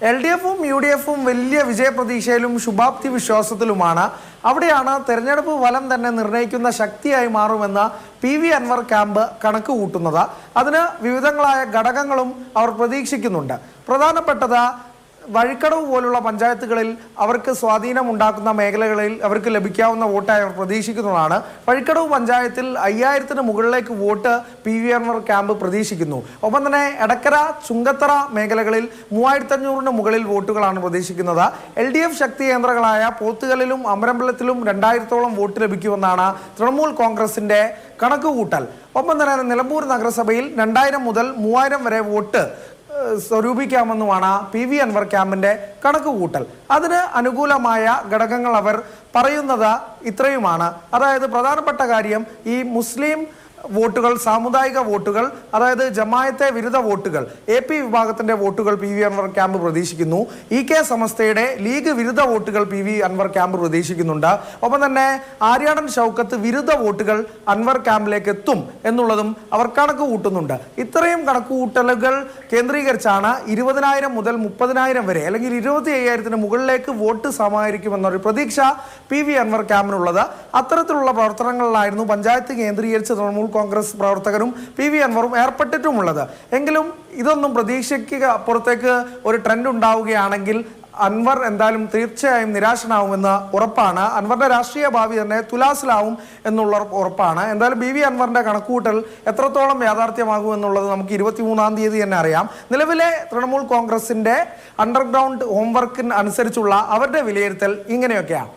L D എഫും U D എഫും വലിയ വിജയപ്രതീക്ഷയിലും ശുഭാപ്തി വിശ്വാസത്തിലുമാണ്. അവിടെയാണ് തെരഞ്ഞെടുപ്പ് ഫലം തന്നെ നിർണയിക്കുന്ന ശക്തിയായി മാറുമെന്ന് പി വി അൻവർ ക്യാമ്പ് കണക്ക് കൂട്ടുന്നത്. അതിന് വിവിധങ്ങളായ ഘടകങ്ങളും അവർ പ്രതീക്ഷിക്കുന്നുണ്ട്. പ്രധാനപ്പെട്ടത് വഴിക്കടവ് പോലുള്ള പഞ്ചായത്തുകളിൽ അവർക്ക് സ്വാധീനം ഉണ്ടാക്കുന്ന മേഖലകളിൽ അവർക്ക് ലഭിക്കാവുന്ന വോട്ടായി അവർ പ്രതീക്ഷിക്കുന്നതാണ്. വഴിക്കടവ് പഞ്ചായത്തിൽ അയ്യായിരത്തിന് മുകളിലേക്ക് vote P V Anvar camp പ്രതീക്ഷിക്കുന്നു. ഒപ്പം തന്നെ എടക്കര ചുങ്കത്തറ മേഖലകളിൽ മൂവായിരത്തഞ്ഞൂറിന് മുകളിൽ വോട്ടുകളാണ് പ്രതീക്ഷിക്കുന്നത്. എൽ ഡി എഫ് ശക്തി കേന്ദ്രങ്ങളായ പോത്തുകലിലും അമരമ്പലത്തിലും രണ്ടായിരത്തോളം വോട്ട് ലഭിക്കുമെന്നാണ് തൃണമൂൽ കോൺഗ്രസിന്റെ കണക്കുകൂട്ടൽ. ഒപ്പം തന്നെ നിലമ്പൂർ നഗരസഭയിൽ രണ്ടായിരം മുതൽ മൂവായിരം വരെ വോട്ട് സ്വരൂപിക്കാമെന്നുമാണ് പി വി അൻവർ ക്യാമ്പിന്റെ കണക്ക് കൂട്ടൽ അതിന് അനുകൂലമായ ഘടകങ്ങൾ അവർ പറയുന്നത് ഇത്രയുമാണ്. അതായത് പ്രധാനപ്പെട്ട കാര്യം ഈ മുസ്ലിം വോട്ടുകൾ സാമുദായിക വോട്ടുകൾ അതായത് ജമായത്തെ വിരുദ്ധ വോട്ടുകൾ. എ പി വിഭാഗത്തിന്റെ വോട്ടുകൾ പി വി അൻവർ ക്യാമ്പ് പ്രതീക്ഷിക്കുന്നു. ഇ കെ സമസ്തയുടെ ലീഗ് വിരുദ്ധ വോട്ടുകൾ പി വി അൻവർ ക്യാമ്പ് പ്രതീക്ഷിക്കുന്നുണ്ട്. ഒപ്പം തന്നെ ആര്യാടൻ ഷൗക്കത്ത് വിരുദ്ധ വോട്ടുകൾ അൻവർ ക്യാമ്പിലേക്ക് എത്തും എന്നുള്ളതും അവർ കണക്ക് കൂട്ടുന്നുണ്ട് ഇത്രയും കണക്ക് കൂട്ടലുകൾ കേന്ദ്രീകരിച്ചാണ് ഇരുപതിനായിരം മുതൽ മുപ്പതിനായിരം വരെ അല്ലെങ്കിൽ ഇരുപത്തി അയ്യായിരത്തിന് മുകളിലേക്ക് വോട്ട് സമാഹരിക്കുമെന്നൊരു പ്രതീക്ഷ പി വി അൻവർ ക്യാമ്പിനുള്ളത്. അത്തരത്തിലുള്ള പ്രവർത്തനങ്ങളിലായിരുന്നു പഞ്ചായത്ത് കേന്ദ്രീകരിച്ച് തൃണമൂൽ കോൺഗ്രസ് പ്രവർത്തകരും പി വി അൻവറും ഏർപ്പെട്ടിട്ടുമുള്ളത്. എങ്കിലും ഇതൊന്നും പ്രതീക്ഷയ്ക്ക് അപ്പുറത്തേക്ക് ഒരു ട്രെൻഡ് ഉണ്ടാവുകയാണെങ്കിൽ അൻവർ എന്തായാലും തീർച്ചയായും നിരാശനാവുമെന്ന് ഉറപ്പാണ്. അൻവറിന്റെ രാഷ്ട്രീയ ഭാവി തന്നെ തുലാസിലാവും എന്നുള്ള ഉറപ്പാണ്. എന്തായാലും ബി വി അൻവറിന്റെ കണക്കുകൂട്ടൽ എത്രത്തോളം യാഥാർത്ഥ്യമാകും എന്നുള്ളത് നമുക്ക് ഇരുപത്തിമൂന്നാം തീയതി തന്നെ അറിയാം. നിലവിലെ തൃണമൂൽ കോൺഗ്രസിന്റെ അണ്ടർഗ്രൗണ്ട് ഹോംവർക്കിന് അനുസരിച്ചുള്ള അവരുടെ വിലയിരുത്തൽ ഇങ്ങനെയൊക്കെയാണ്.